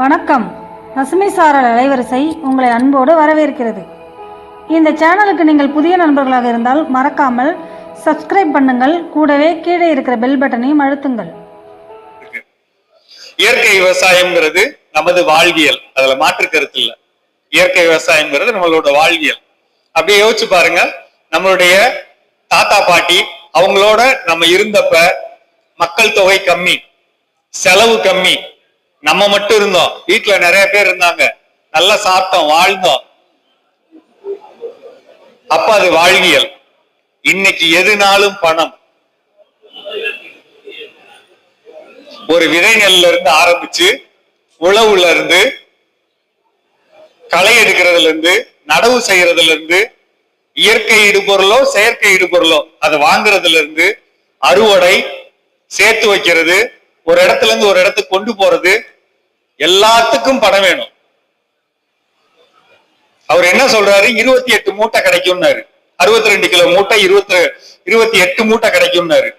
வணக்கம். பசுமை சாரல் அலைவரிசை உங்களை அன்போடு வரவேற்கிறது. இந்த சேனலுக்கு நீங்கள் புதிய நண்பர்களாக இருந்தால் மறக்காமல் சப்ஸ்கிரைப் பண்ணுங்கள். கூடவே கீழே இருக்கிற பெல் பட்டனையும் அழுத்துங்கள். இயற்கை விவசாயம்ங்கிறது நமது வாழ்வியல். அதுல மாற்று கருத்து இல்ல. இயற்கை விவசாயம்ங்கிறது நம்மளோட வாழ்வியல். அப்படியே யோசிச்சு பாருங்க. நம்மளுடைய தாத்தா பாட்டி அவங்களோட நம்ம இருந்தப்ப மக்கள் தொகை கம்மி செலவு கம்மி நம்ம மட்டும் இருந்தோம். வீட்டுல நிறைய பேர் இருந்தாங்க. நல்லா சாப்பிட்டோம் வாழ்ந்தோம். அப்ப அது வாழ்வியல். இன்னைக்கு எதுனாலும் பணம். ஒரு விதைகள்ல இருந்து ஆரம்பிச்சு உழவுல இருந்து களை எடுக்கிறதுல இருந்து நடவு செய்யறதுல இருந்து இயற்கை இடுபொருளோ செயற்கை இடுபொருளோ அதை வாங்குறதுல இருந்து அறுவடை சேர்த்து வைக்கிறது ஒரு இடத்துல இருந்து ஒரு இடத்துக்கு கொண்டு போறது எல்லாத்துக்கும் பணம் வேணும். அவர் என்ன சொல்றாரு? இருபத்தி எட்டு மூட்டை கிடைக்கும்னாரு. அறுபத்தி ரெண்டு கிலோ மூட்டை இருபத்தி இருபத்தி எட்டு மூட்டை கிடைக்கும்னாரு.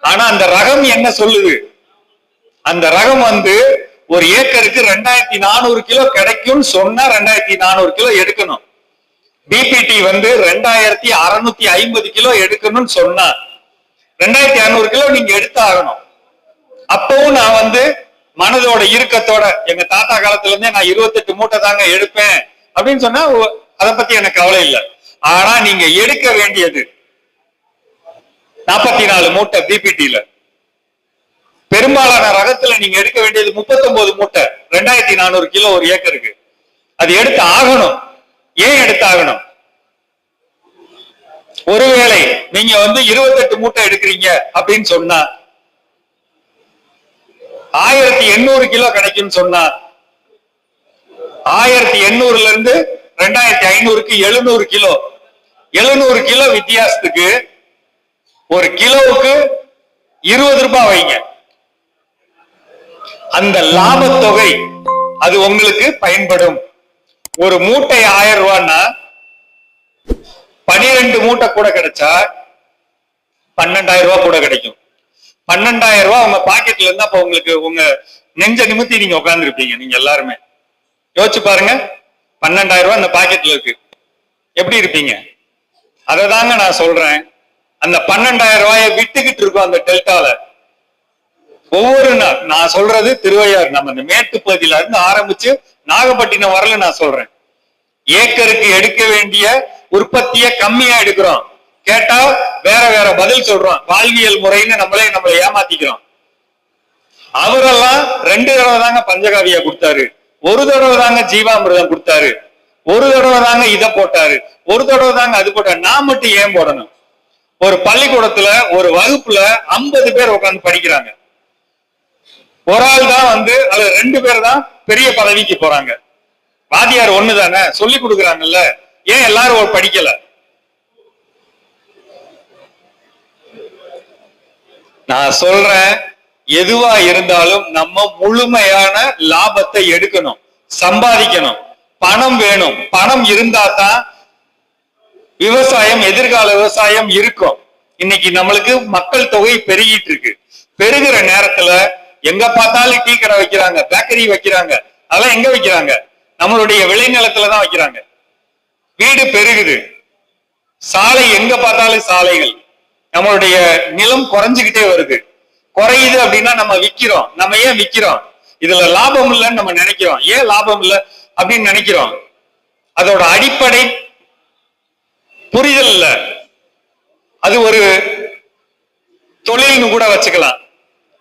ஆனா அந்த ரகம் என்ன சொல்லுது? அந்த ரகம் வந்து ஒரு ஏக்கருக்கு ரெண்டாயிரத்தி நானூறு கிலோ கிடைக்கும்னு சொன்னா ரெண்டாயிரத்தி நானூறு கிலோ எடுக்கணும். பிபிடி வந்து ரெண்டாயிரத்தி அறுநூத்தி ஐம்பது கிலோ எடுக்கணும்னு சொன்னா ரெண்டாயிரத்தி அறுநூறு கிலோ நீங்க எடுத்தாகணும். அப்பவும் நான் வந்து மனதோட இறுக்கத்தோட எங்க தாத்தா காலத்துல இருந்தே நான் இருபத்தெட்டு மூட்டை தாங்க எடுப்பேன் அப்படின்னு சொன்னா அதை பத்தி எனக்கு கவலை இல்லை. ஆனா நீங்க எடுக்க வேண்டியது நாற்பத்தி நாலு மூட்டை பிபிடியில பெரும்பாலான ரகத்துல நீங்க எடுக்க வேண்டியது 39 மூட்டை. ரெண்டாயிரத்தி நானூறு கிலோ ஒரு ஏக்கருக்கு. அது எடுத்து ஆகணும். ஏன் எடுத்து ஆகணும் ஒருவேளை நீங்க வந்து 28 மூட்டை எடுக்கிறீங்க அப்படின்னு சொன்னா ஆயிரத்தி எண்ணூறு கிலோ கிடைக்கும்னு சொன்னா ஆயிரத்தி எண்ணூறுல இருந்து ரெண்டாயிரத்தி ஐநூறுக்கு எழுநூறு கிலோ. எழுநூறு கிலோ வித்தியாசத்துக்கு ஒரு கிலோவுக்கு இருபது ரூபாய் வைங்க. அந்த லாபத்தொகை அது உங்களுக்கு பயன்படும். ஒரு மூட்டை ஆயிரம் ரூபான்னா பனிரெண்டு மூட்டை கூட கிடைச்சா பன்னெண்டாயிரம் ரூபாய் கூட கிடைக்கும். பன்னெண்டாயிரம் ரூபாய் உங்க பாக்கெட்ல இருந்தா அப்ப உங்களுக்கு உங்க நெஞ்ச நிமித்தி நீங்க உட்காந்துருப்பீங்க நீங்க எல்லாருமே. யோசிச்சு பாருங்க. பன்னெண்டாயிரம் ரூபாய் அந்த பாக்கெட்ல இருக்கு. எப்படி இருப்பீங்க? அதை தாங்க நான் சொல்றேன். அந்த பன்னெண்டாயிரம் ரூபாயை விட்டுக்கிட்டு இருக்கோம் அந்த டெல்டால. ஒவ்வொரு நாள் நான் சொல்றது திருவையாறு நம்ம இந்த மேட்டு பகுதியில இருந்து ஆரம்பிச்சு நாகப்பட்டினம் வரல நான் சொல்றேன். ஏக்கருக்கு எடுக்க வேண்டிய உற்பத்தியை கம்மியா எடுக்கிறோம். கேட்டா வேற வேற பதில் சொல்றோம் வாழ்வியல் முறைன்னு நம்மளே நம்மளை ஏமாத்திக்கிறோம். அவரெல்லாம் ரெண்டு தடவை தாங்க பஞ்சகாவியா கொடுத்தாரு. ஒரு தடவை தாங்க ஜீவாமிர்தம் கொடுத்தாரு. ஒரு தடவை தாங்க இத போட்டாரு. ஒரு தடவை தாங்க அது போட்டாரு. நான் மட்டும் ஏன் போடணும்? ஒரு பள்ளிக்கூடத்துல ஒரு வகுப்புல 50 பேர் உட்கார்ந்து படிக்கிறாங்க. ஒரு ஆள் தான் வந்து அது ரெண்டு பேர் தான் பெரிய பதவிக்கு போறாங்க. வாதியார் ஒண்ணுதானே? சொல்லி கொடுக்குறாங்கல்ல. ஏன் எல்லாரும் படிக்கல? நான் சொல்றேன் எதுவா இருந்தாலும் நம்ம முழுமையான லாபத்தை எடுக்கணும் சம்பாதிக்கணும். பணம் வேணும். பணம் இருந்தா தான் விவசாயம் எதிர்கால விவசாயம் இருக்கும். இன்னைக்கு நம்மளுக்கு மக்கள் தொகை பெருகிட்டு இருக்கு. பெருகிற நேரத்துல எங்க பார்த்தாலும் டீ கடை வைக்கிறாங்க பேக்கரி வைக்கிறாங்க அதெல்லாம் எங்க வைக்கிறாங்க? நம்மளுடைய விளைநிலத்துல தான் வைக்கிறாங்க. வீடு பெருகுது. சாலை எங்க பார்த்தாலும் சாலைகள். நம்மளுடைய நிலம் குறைஞ்சுக்கிட்டே வருது. குறையுது அப்படின்னா நம்ம விக்கிறோம். நம்ம ஏன் விக்கிறோம்? இதுல லாபம் இல்லைன்னு நம்ம நினைக்கிறோம். ஏன் லாபம் இல்லை அப்படின்னு நினைக்கிறோம். அதோட அடிப்படை புரிதல் இல்ல. அது ஒரு தொழில்னு கூட வச்சுக்கலாம்.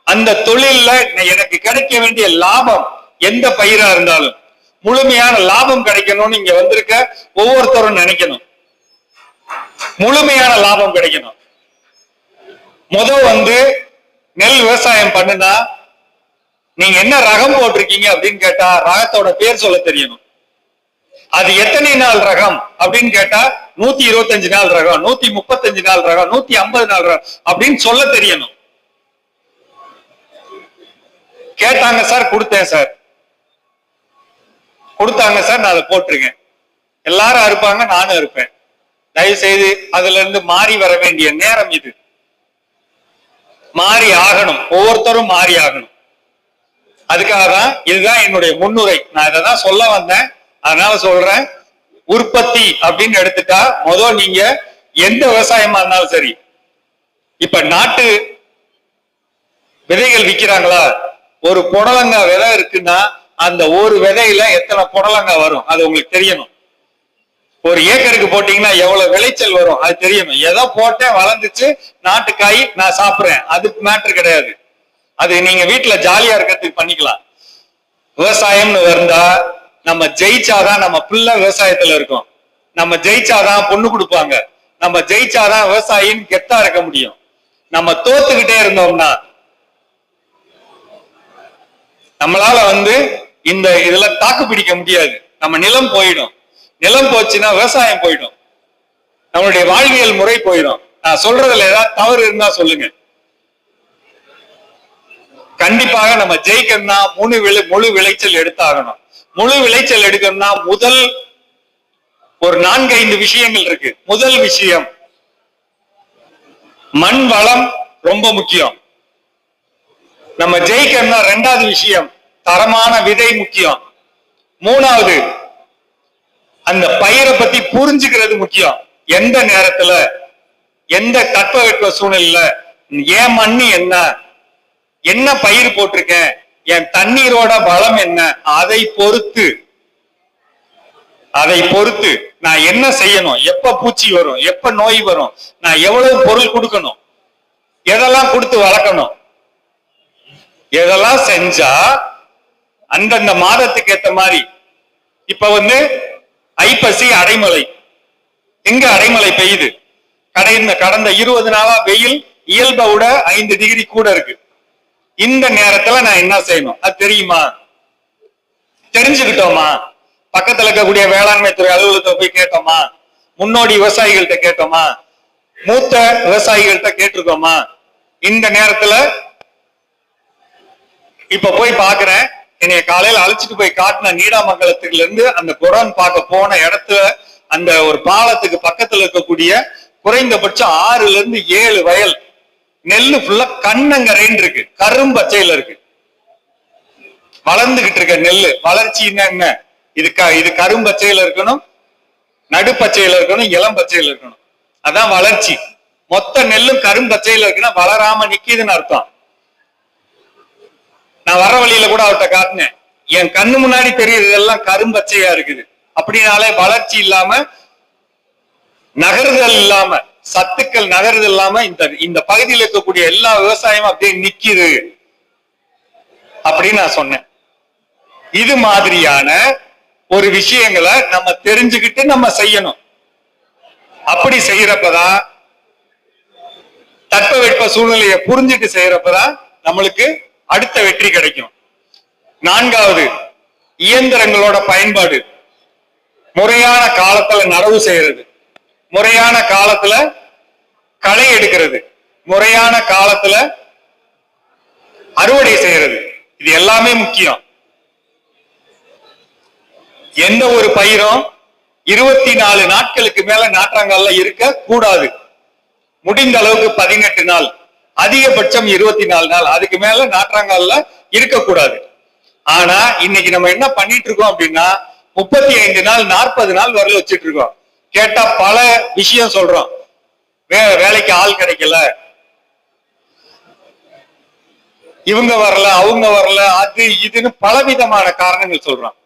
அந்த தொழில்ல எனக்கு கிடைக்க வேண்டிய லாபம் எந்த பயிரா இருந்தாலும். முழுமையான லாபம் கிடைக்கணும்னு இங்க வந்திருக்க ஒவ்வொருத்தரும் நினைக்கணும். முழுமையான லாபம் கிடைக்கணும். முத வந்து நெல் விவசாயம் பண்ணுனா நீங்க என்ன ரகம் போட்டிருக்கீங்க அப்படின்னு கேட்டா ரகத்தோட பேர் சொல்ல தெரியணும். அது எத்தனை நாள் ரகம் அப்படின்னு கேட்டா நூத்தி இருபத்தஞ்சு நாள் ரகம் நூத்தி முப்பத்தஞ்சு நாள் ரகம் நூத்தி ஐம்பது நாள் ரகம் அப்படின்னு சொல்ல தெரியணும். கேட்டாங்க சார் கொடுத்தேன் சார். கொடுத்தாங்க சார் நான் அதை போட்டிருக்கேன். எல்லாரும் அறுப்பாங்க நானும் இருப்பேன் தயவு செய்து அதுல இருந்து மாறி வர வேண்டிய நேரம் இது. மாறி ஆகணும். ஒவ்வொருத்தரும் மாறி ஆகணும். அதுக்காக தான் இதுதான் என்னுடைய முன்னுரை. நான் இதை தான் சொல்ல வந்தேன். அதனால சொல்றேன். உற்பத்தி அப்படின்னு எடுத்துட்டா முதல் நீங்க எந்த விவசாயமா இருந்தாலும் சரி இப்ப நாட்டு விதைகள் விக்கிறாங்களா? ஒரு புடலங்காய் விதை இருக்குன்னா அந்த ஒரு விதையில எத்தனை புடலங்காய் வரும்? அது உங்களுக்கு தெரியணும். ஒரு ஏக்கருக்கு போட்டீங்கன்னா எவ்வளவு விளைச்சல் வரும்? அது தெரியும். எதோ போட்டேன் வளர்ந்துச்சு நாட்டுக்காய் நான் சாப்பிடுறேன். அது மேட்ரு கிடையாது. அது நீங்க வீட்டுல ஜாலியா இருக்கிறதுக்கு பண்ணிக்கலாம். விவசாயம்னு வந்தா நம்ம ஜெயிச்சாதான் நம்ம பிள்ளை விவசாயத்துல இருக்கும். நம்ம ஜெயிச்சாதான் பொண்ணு கொடுப்பாங்க. நம்ம ஜெயிச்சாதான் விவசாயின்னு கெத்தா இருக்க முடியும். நம்ம தோத்துக்கிட்டே இருந்தோம்னா நம்மளால வந்து இந்த இதுல தாக்கு பிடிக்க முடியாது. நம்ம நிலம் போயிடும். நிலம் போச்சுன்னா விவசாயம் போயிடும். நம்மளுடைய வாழ்வியல் முறை போயிடும். நான் சொல்றதுல ஏதாவது தவறு இருந்தா சொல்லுங்க. கண்டிப்பாக நம்ம ஜெயிக்கணும்னா முழு விளை முழு விளைச்சல் எடுத்தாகணும். முழு விளைச்சல் எடுக்கணும்னா முதல் ஒரு நான்கு ஐந்து விஷயங்கள் இருக்கு. முதல் விஷயம் மண் வளம் ரொம்ப முக்கியம். நம்ம ஜெயிக்கணும்னா ரெண்டாவது விஷயம் தரமான விதை முக்கியம். மூணாவது அந்த பயிரை பத்தி புரிஞ்சுக்கிறது முக்கியம். எந்த நேரத்துல எந்த தட்பவெட்ப சூழ்நிலையில ஏன் மண்ணு என்ன என்ன பயிர் போட்டிருக்கேன் என் தண்ணீரோட பலம் என்ன அதை பொறுத்து அதை பொறுத்து நான் என்ன செய்யணும் எப்ப பூச்சி வரும் எப்ப நோய் வரும் நான் எவ்வளவு பொருள் கொடுக்கணும் எதெல்லாம் கொடுத்து வளர்க்கணும் எதெல்லாம் செஞ்சா அந்தந்த மாதத்துக்கு ஏத்த மாதிரி இப்ப வந்து ஐப்பசி அடைமலை எங்க அடைமலை பெய்யுது? கடந்த கடந்த இருபது நாளா வெயில் இயல்பை விட ஐந்து டிகிரி கூட இருக்கு. இந்த நேரத்துல நான் என்ன செய்யணும்? அது தெரியுமா? தெரிஞ்சுக்கிட்டோமா? பக்கத்துல இருக்கக்கூடிய வேளாண்மை துறை அலுவலகத்தை போய் கேட்டோமா? முன்னோடி விவசாயிகள்கிட்ட கேட்டோமா? மூத்த விவசாயிகள்கிட்ட கேட்டிருக்கோமா? இந்த நேரத்துல இப்ப போய் பாக்குறேன் என்னைய காலையில அழைச்சிட்டு போய் காட்டின நீடாமங்கலத்துல இருந்து அந்த குரான் பார்க்க போன இடத்துல அந்த ஒரு பாலத்துக்கு பக்கத்துல இருக்கக்கூடிய குறைந்தபட்சம் ஆறுல இருந்து ஏழு வயல் நெல்லு ஃபுல்லா கண்ணங்கரைன்னு இருக்கு கரும்பச்சையில இருக்கு. வளர்ந்துகிட்டு இருக்க நெல்லு வளர்ச்சின்னா என்ன? இது க இது கரும்பச்சையில இருக்கணும் நடுப்பச்சையில இருக்கணும் இளம் பச்சையில இருக்கணும். அதான் வளர்ச்சி. மொத்த நெல்லும் கரும்பச்சையில இருக்குன்னா வளராம நிக்கிதுன்னு அர்த்தம். நான் வர வழியில கூட அவர்கிட்ட காட்டினேன். என் கண்ணு முன்னாடி தெரியுது எல்லாம் கரும்பச்சையா இருக்குது. அப்படினாலே வளர்ச்சி இல்லாம நகருதல் இல்லாம சத்துக்கள் நகருதல் இல்லாம இந்த இந்த பகுதியில் இருக்கக்கூடிய எல்லா விவசாயமும் அப்படியே நிக்குது. அப்படின்னு நான் சொன்னேன். இது மாதிரியான ஒரு விஷயங்களை நம்ம தெரிஞ்சுக்கிட்டு நம்ம செய்யணும். அப்படி செய்யறப்பதான் தட்பவெட்ப சூழ்நிலையை புரிஞ்சுட்டு செய்யறப்பதான் நம்மளுக்கு அடுத்த வெற்றி கிடைக்கும். நான்காவது இயந்திரங்களோட பயன்பாடு. முறையான காலத்துல நடவு செய்யறது. முறையான காலத்துல களை எடுக்கிறது. முறையான காலத்துல அறுவடை செய்யறது. இது எல்லாமே முக்கியம். எந்த ஒரு பயிரும் இருபத்தி நாலு நாட்களுக்கு மேல நாற்றாங்கல்ல இருக்க கூடாது. முடிந்த அளவுக்கு பதினெட்டு நாள். அதிகபட்சம் இருபத்தி நாலு நாள். அதுக்கு மேல நாற்றாங்கால இருக்கக்கூடாது. ஆனா இன்னைக்கு நம்ம என்ன பண்ணிட்டு இருக்கோம் அப்படின்னா முப்பத்தி ஐந்து நாள் நாற்பது நாள் வரல வச்சிட்டு இருக்கோம். கேட்டா பல விஷயம் சொல்றோம். வே வேலைக்கு ஆள் கிடைக்கல. இவங்க வரல அவங்க வரல அது இதுன்னு பலவிதமான காரணங்கள் சொல்றோம்.